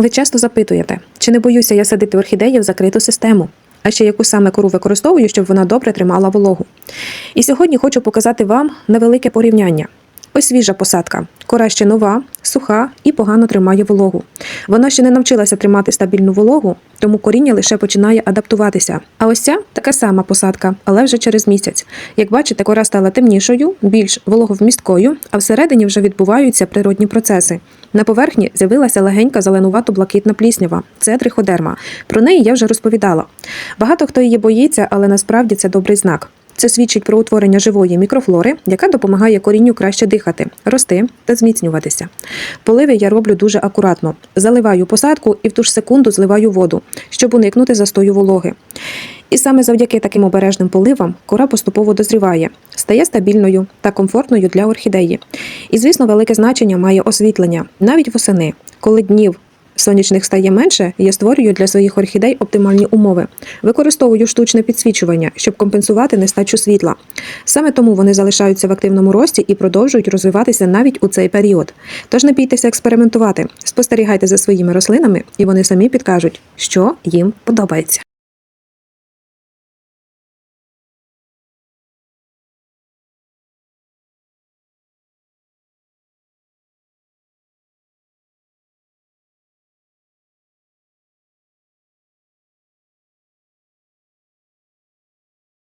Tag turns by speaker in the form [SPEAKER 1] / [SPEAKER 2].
[SPEAKER 1] Ви часто запитуєте, чи не боюся я садити орхідеї в закриту систему, а ще яку саме кору використовую, щоб вона добре тримала вологу. І сьогодні хочу показати вам невелике порівняння. Ось свіжа посадка. Кора ще нова, суха і погано тримає вологу. Вона ще не навчилася тримати стабільну вологу, тому коріння лише починає адаптуватися. А ось ця така сама посадка, але вже через місяць. Як бачите, кора стала темнішою, більш вологовмісткою, а всередині вже відбуваються природні процеси. На поверхні з'явилася легенька зеленувато-блакитна пліснява. Це триходерма. Про неї я вже розповідала. Багато хто її боїться, але насправді це добрий знак. Це свідчить про утворення живої мікрофлори, яка допомагає корінню краще дихати, рости та зміцнюватися. Поливи я роблю дуже акуратно. Заливаю посадку і в ту ж секунду зливаю воду, щоб уникнути застою вологи. І саме завдяки таким обережним поливам кора поступово дозріває, стає стабільною та комфортною для орхідеї. І, звісно, велике значення має освітлення навіть восени, коли днів сонячних стає менше, я створюю для своїх орхідей оптимальні умови. Використовую штучне підсвічування, щоб компенсувати нестачу світла. Саме тому вони залишаються в активному рості і продовжують розвиватися навіть у цей період. Тож не бійтеся експериментувати, спостерігайте за своїми рослинами, і вони самі підкажуть, що їм подобається.